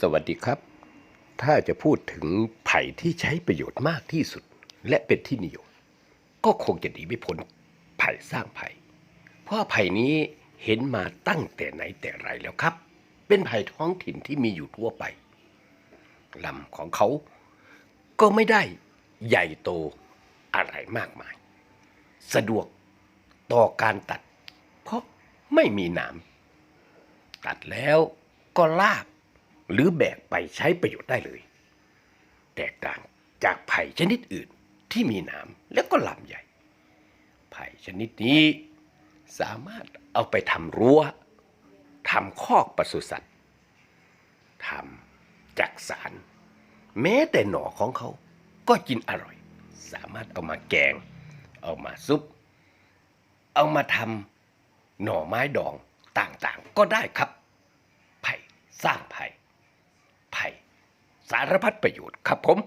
สวัสดีครับ ถ้าจะพูดถึงไผ่ที่ใช้ประโยชน์มากที่สุด และเป็นที่นิยม ก็คงจะหนีไม่พ้นไผ่สร้างไผ่ เพราะไผ่นี้เห็นมาตั้งแต่ไหนแต่ไรแล้วครับ เป็นไผ่ท้องถิ่นที่มีอยู่ทั่วไปลำของเขา ก็ไม่ได้ใหญ่โตอะไรมากมาย สะดวกต่อการตัด เพราะไม่มีหนามตัดแล้วก็ลาก หรือแบกไปใช้ประโยชน์ได้เลย แตกต่างจากไผ่ชนิดอื่นที่มีหนามและก็ลำใหญ่ ไผ่ชนิดนี้สามารถเอาไปทำรั้วทำคอกปศุสัตว์ทำจักสาร แม้แต่หน่อของเขาก็กินอร่อย สามารถเอามาแกง เอามาซุป เอามาทำหน่อไม้ดองต่างๆ ก็ได้ครับ ไผ่สร้างไผ่ไผ่ สารพัดประโยชน์ครับผม